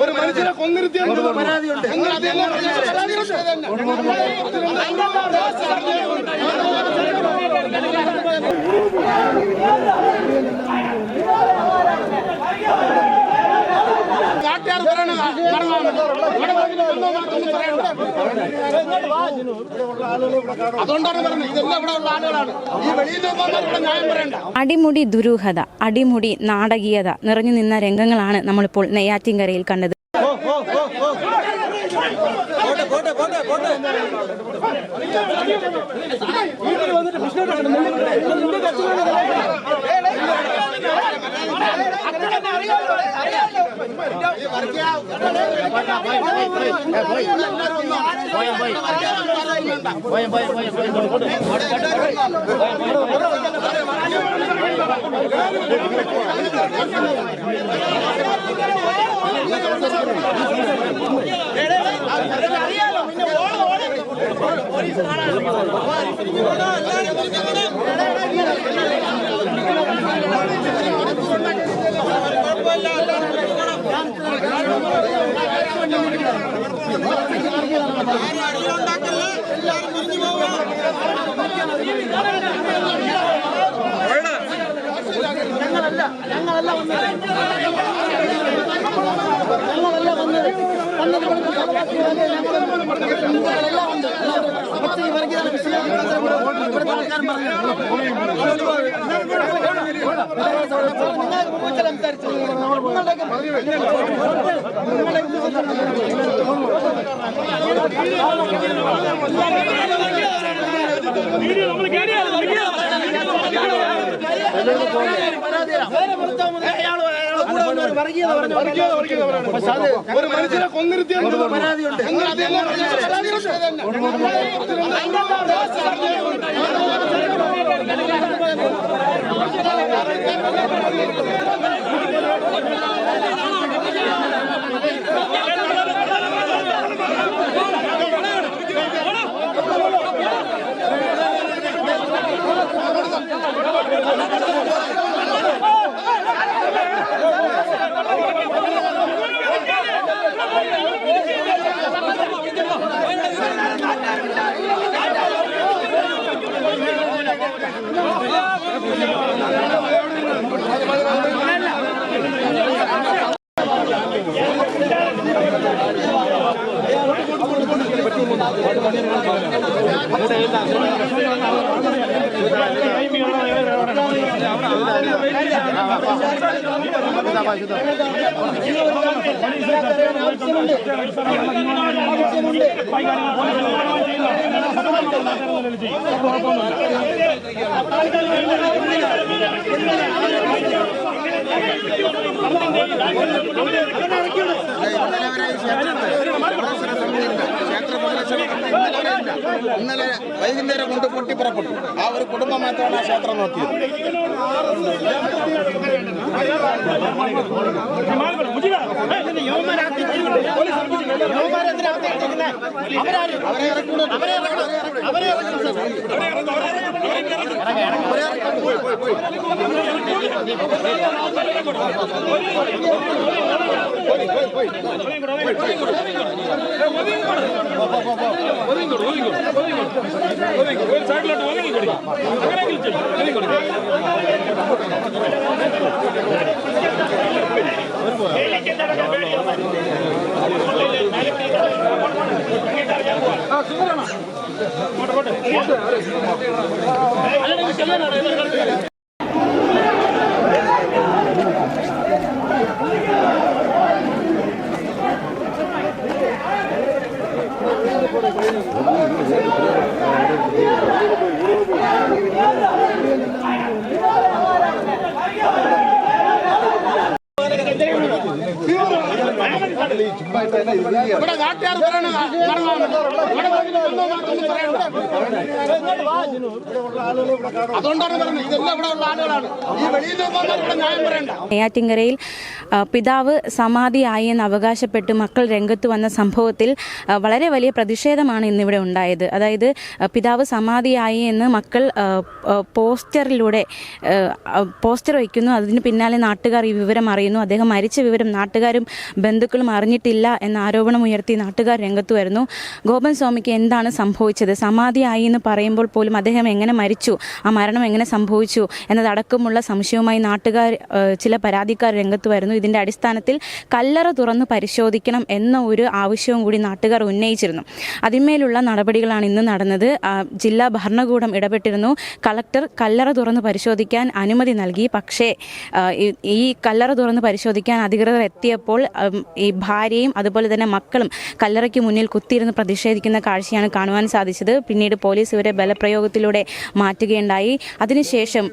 ഒരു മനുഷ്യനെ കൊന്നിരുത്തിയ പരാതിയുണ്ട്. പറയണതാ അതുകൊണ്ടാണ് പറഞ്ഞത്. ഇതെല്ലാം ഇവിടെ ഉള്ള ആളുകളാണ്. ഈ വെളിയിൽ നിന്ന് ഇവിടെ ന്യായം പറയണ്ട. അടിമുടി ദുരൂഹത അടിമുടി നാടകീയത നിറഞ്ഞു നിന്ന രംഗങ്ങളാണ് നമ്മളിപ്പോൾ നെയ്യാറ്റിൻകരയിൽ കണ്ടത്. കുഴപ്പമില്ല എല്ലാവരും ഞങ്ങളല്ല ഞങ്ങളല്ല ഞങ്ങളല്ല വീഡിയോ നമ്മൾ കേടിയാണ് അയാൾ ഒരു മനുഷ്യനെ കൊന്നിരുത്തിയാണ് പരാതിയുണ്ട്. అమ్మ ഇന്നലെ വൈകുന്നേരം കൊണ്ട് പൊട്ടി പുറപ്പെട്ടു ആ ഒരു കുടുംബം മാത്രമാണ് ആ ക്ഷേത്രം നോക്കിയത് സൈഡിലോട്ട് ഒതുങ്ങി കൊടുക്കും അങ്ങനെ ഒതുങ്ങി കൊടുക്കും சுந்தரமா போட்டு போட்டு ഇതെല്ലാം ആളുകളാണ്. ഈ ന്യായം നെയ്യാറ്റിങ്കരയിൽ പിതാവ് സമാധിയായി എന്ന് അവകാശപ്പെട്ട് മക്കൾ രംഗത്ത് വന്ന സംഭവത്തിൽ വളരെ വലിയ പ്രതിഷേധമാണ് ഇന്നിവിടെ ഉണ്ടായത്. അതായത് പിതാവ് സമാധിയായി എന്ന് മക്കൾ പോസ്റ്ററിലൂടെ പോസ്റ്റർ വയ്ക്കുന്നു. അതിന് പിന്നാലെ നാട്ടുകാർ ഈ വിവരം അറിയുന്നു. അദ്ദേഹം മരിച്ച വിവരം നാട്ടുകാരും ബന്ധുക്കളും അറിഞ്ഞിട്ട് അറിഞ്ഞിട്ടില്ല എന്ന ആരോപണം ഉയർത്തി നാട്ടുകാർ രംഗത്തു വരുന്നു. ഗോപൻ സ്വാമിക്ക് എന്താണ് സംഭവിച്ചത്? സമാധിയായി എന്ന് പറയുമ്പോൾ പോലും അദ്ദേഹം എങ്ങനെ മരിച്ചു? ആ മരണം എങ്ങനെ സംഭവിച്ചു? എന്നതടക്കമുള്ള സംശയവുമായി നാട്ടുകാർ ചില പരാതിക്കാർ രംഗത്ത് വരുന്നു. ഇതിന്റെ അടിസ്ഥാനത്തിൽ കല്ലറ തുറന്ന് പരിശോധിക്കണം എന്ന ഒരു ആവശ്യവും കൂടി നാട്ടുകാർ ഉന്നയിച്ചിരുന്നു. അതിന്മേലുള്ള നടപടികളാണ് ഇന്ന് നടന്നത്. ജില്ലാ ഭരണകൂടം ഇടപെട്ടിരുന്നു. കളക്ടർ കല്ലറ തുറന്ന് പരിശോധിക്കാൻ അനുമതി നൽകി. പക്ഷേ ഈ- കല്ലറ തുറന്ന് പരിശോധിക്കാൻ അധികൃതർ എത്തിയപ്പോൾ ഈ ഈ ഭാര്യയും അതുപോലെ തന്നെ മക്കളും കല്ലറയ്ക്ക് മുന്നിൽ കുത്തിയിരുന്ന് പ്രതിഷേധിക്കുന്ന കാഴ്ചയാണ് കാണുവാൻ സാധിച്ചത്. പിന്നീട് പോലീസ് ഇവരെ ബലപ്രയോഗത്തിലൂടെ മാറ്റുകയുണ്ടായി. അതിനുശേഷം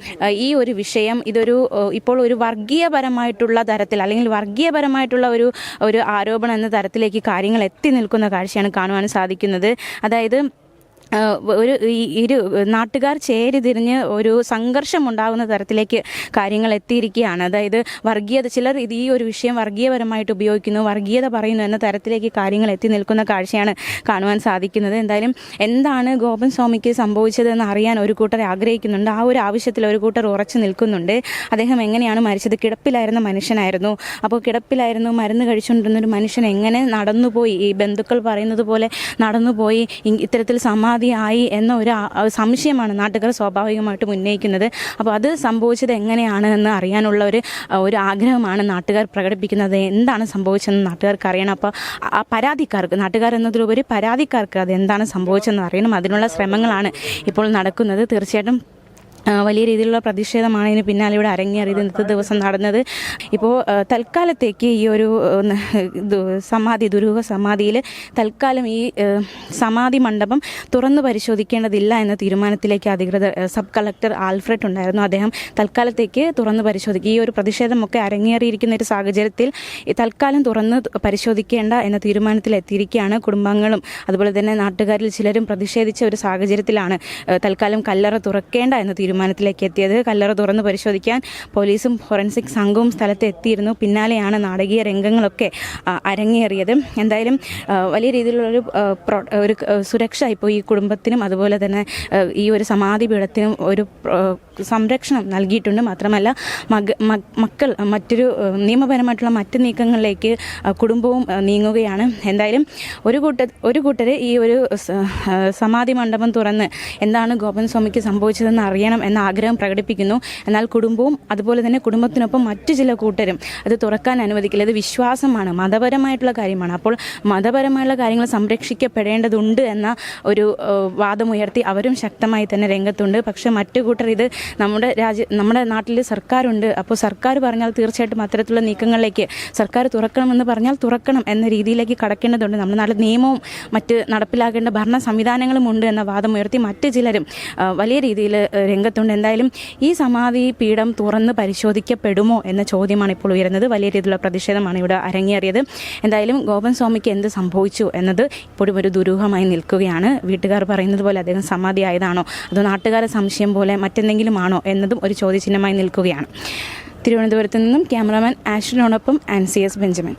ഈ ഒരു വിഷയം ഇതൊരു ഇപ്പോൾ ഒരു വർഗീയപരമായിട്ടുള്ള തരത്തിൽ അല്ലെങ്കിൽ വർഗീയപരമായിട്ടുള്ള ഒരു ഒരു ആരോപണം എന്ന തരത്തിലേക്ക് കാര്യങ്ങൾ എത്തി നിൽക്കുന്ന കാഴ്ചയാണ് കാണുവാൻ സാധിക്കുന്നത്. അതായത് ഒരു ഇരു നാട്ടുകാർ ചേരി തിരിഞ്ഞ് ഒരു സംഘർഷം ഉണ്ടാകുന്ന തരത്തിലേക്ക് കാര്യങ്ങൾ എത്തിയിരിക്കുകയാണ്. അതായത് വർഗീയത ചിലർ ഇത് ഈ ഒരു വിഷയം വർഗീയപരമായിട്ട് ഉപയോഗിക്കുന്നു വർഗീയത പറയുന്നു എന്ന തരത്തിലേക്ക് കാര്യങ്ങൾ എത്തി നിൽക്കുന്ന കാഴ്ചയാണ് കാണുവാൻ സാധിക്കുന്നത്. എന്തായാലും എന്താണ് ഗോപൻ സ്വാമിക്ക് സംഭവിച്ചതെന്ന് അറിയാൻ ഒരു കൂട്ടർ ആഗ്രഹിക്കുന്നുണ്ട്. ആ ഒരു ആവശ്യത്തിൽ ഒരു കൂട്ടർ ഉറച്ചു നിൽക്കുന്നുണ്ട്. അദ്ദേഹം എങ്ങനെയാണ് മരിച്ചത്? കിടപ്പിലായിരുന്ന മനുഷ്യനായിരുന്നു. അപ്പോൾ കിടപ്പിലായിരുന്നു മരുന്ന് കഴിച്ചുകൊണ്ടിരുന്ന ഒരു മനുഷ്യൻ എങ്ങനെ നടന്നുപോയി? ഈ ബന്ധുക്കൾ പറയുന്നത് പോലെ നടന്നുപോയി. ഇത്തരത്തിൽ ഇത്തരത്തിൽ സമാധിയായി എന്ന ഒരു സംശയമാണ് നാട്ടുകാർ സ്വാഭാവികമായിട്ടും ഉന്നയിക്കുന്നത്. അപ്പോൾ അത് സംഭവിച്ചത് എങ്ങനെയാണ് എന്ന് അറിയാനുള്ള ഒരു ഒരു ആഗ്രഹമാണ് നാട്ടുകാർ പ്രകടിപ്പിക്കുന്നത്. എന്താണ് സംഭവിച്ചതെന്ന് നാട്ടുകാർക്ക് അറിയണം. അപ്പോൾ ആ പരാതിക്കാർക്ക് നാട്ടുകാർ എന്നതിലുപരി പരാതിക്കാർക്ക് അത് എന്താണ് സംഭവിച്ചതെന്ന് അറിയണം. അതിനുള്ള ശ്രമങ്ങളാണ് ഇപ്പോൾ നടക്കുന്നത്. തീർച്ചയായിട്ടും വലിയ രീതിയിലുള്ള പ്രതിഷേധമാണ് ഇതിന് പിന്നാലെ ഇവിടെ അരങ്ങേറിയത് ഇന്നത്തെ ദിവസം നടന്നത്. ഇപ്പോൾ തൽക്കാലത്തേക്ക് ഈ ഒരു സമാധി ദുരൂഹ സമാധിയിൽ തൽക്കാലം ഈ സമാധി മണ്ഡപം തുറന്നു പരിശോധിക്കേണ്ടതില്ല എന്ന തീരുമാനത്തിലേക്ക് അധികൃതർ സബ് കളക്ടർ ആൽഫ്രഡ് ഉണ്ടായിരുന്നു. അദ്ദേഹം തൽക്കാലത്തേക്ക് തുറന്നു പരിശോധിക്കുക ഈ ഒരു പ്രതിഷേധമൊക്കെ അരങ്ങേറിയിരിക്കുന്ന ഒരു സാഹചര്യത്തിൽ തൽക്കാലം തുറന്ന് പരിശോധിക്കേണ്ട എന്ന തീരുമാനത്തിൽ കുടുംബാംഗങ്ങളും. അതുപോലെ തന്നെ നാട്ടുകാരിൽ ചിലരും പ്രതിഷേധിച്ച ഒരു സാഹചര്യത്തിലാണ് തൽക്കാലം കല്ലറ തുറക്കേണ്ട എന്ന തീരുമാനത്തിലേക്ക് എത്തിയത്. കല്ലറ തുറന്ന് പരിശോധിക്കാൻ പോലീസും ഫോറൻസിക് സംഘവും സ്ഥലത്ത് എത്തിയിരുന്നു. പിന്നാലെയാണ് നാടകീയ രംഗങ്ങളൊക്കെ അരങ്ങേറിയത്. എന്തായാലും വലിയ രീതിയിലുള്ളൊരു ഒരു സുരക്ഷ ഇപ്പോൾ ഈ കുടുംബത്തിനും അതുപോലെ തന്നെ ഈ ഒരു സമാധി പീഠത്തിനും ഒരു സംരക്ഷണം നൽകിയിട്ടുണ്ട്. മാത്രമല്ല മക മക്കൾ മറ്റൊരു നിയമപരമായിട്ടുള്ള മറ്റ് നീക്കങ്ങളിലേക്ക് കുടുംബവും നീങ്ങുകയാണ്. എന്തായാലും ഒരു കൂട്ട ഒരു കൂട്ടർ ഈ ഒരു സമാധി മണ്ഡപം തുറന്ന് എന്താണ് ഗോപൻ സ്വാമിക്ക് സംഭവിച്ചതെന്ന് അറിയണം എന്ന ആഗ്രഹം പ്രകടിപ്പിക്കുന്നു. എന്നാൽ കുടുംബവും അതുപോലെ തന്നെ കുടുംബത്തിനൊപ്പം മറ്റു ചില കൂട്ടരും അത് തുറക്കാൻ അനുവദിക്കില്ല. ഇത് വിശ്വാസമാണ് മതപരമായിട്ടുള്ള കാര്യമാണ്. അപ്പോൾ മതപരമായുള്ള കാര്യങ്ങൾ സംരക്ഷിക്കപ്പെടേണ്ടതുണ്ട് എന്ന ഒരു വാദമുയർത്തി അവരും ശക്തമായി തന്നെ രംഗത്തുണ്ട്. പക്ഷേ മറ്റു കൂട്ടർ ഇത് നമ്മുടെ രാജ്യ നമ്മുടെ നാട്ടിൽ സർക്കാരുണ്ട്. അപ്പോൾ സർക്കാർ പറഞ്ഞാൽ തീർച്ചയായിട്ടും അത്തരത്തിലുള്ള നീക്കങ്ങളിലേക്ക് സർക്കാർ തുറക്കണമെന്ന് പറഞ്ഞാൽ തുറക്കണം എന്ന രീതിയിലേക്ക് കടക്കേണ്ടതുണ്ട്. നമ്മുടെ നാട്ടിൽ നിയമവും മറ്റ് നടപ്പിലാക്കേണ്ട ഭരണ സംവിധാനങ്ങളും ഉണ്ട് എന്ന വാദം ഉയർത്തി മറ്റ് ചിലരും വലിയ രീതിയിൽ രംഗത്തുണ്ട്. എന്തായാലും ഈ സമാധി പീഠം തുറന്ന് പരിശോധിക്കപ്പെടുമോ എന്ന ചോദ്യമാണ് ഇപ്പോൾ ഉയരുന്നത്. വലിയ രീതിയിലുള്ള പ്രതിഷേധമാണ് ഇവിടെ അരങ്ങേറിയത്. എന്തായാലും ഗോപൻ സ്വാമിക്ക് എന്ത് സംഭവിച്ചു എന്നത് ഇപ്പോഴും ഒരു ദുരൂഹമായി നിൽക്കുകയാണ്. വീട്ടുകാർ പറയുന്നത് പോലെ അദ്ദേഹം സമാധി ആയതാണോ? അതോ നാട്ടുകാരെ സംശയം പോലെ മറ്റെന്തെങ്കിലും ആണോ എന്നതും ഒരു ചോദ്യചിഹ്നമായി നിൽക്കുകയാണ്. തിരുവനന്തപുരത്ത് നിന്നും ക്യാമറാമാൻ ആഷിനോടൊപ്പം ആൻസിയസ് ബെഞ്ചമിൻ.